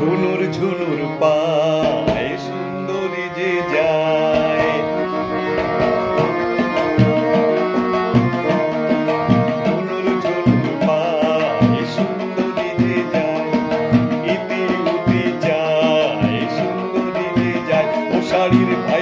রুনুর ঝুনুর পায়, সুন্দরী যে যায়। রুনুর ঝুনুর পায়, সুন্দরী যে যায়, ইতি উতি যায়, সুন্দরী যে যায়। ও শাড়ির ভাই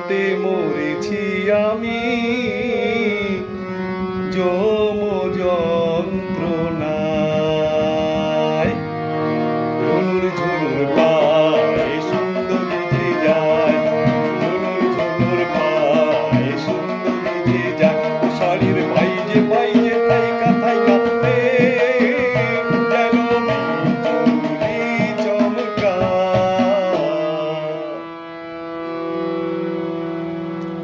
বলতে মরেছি আমি যম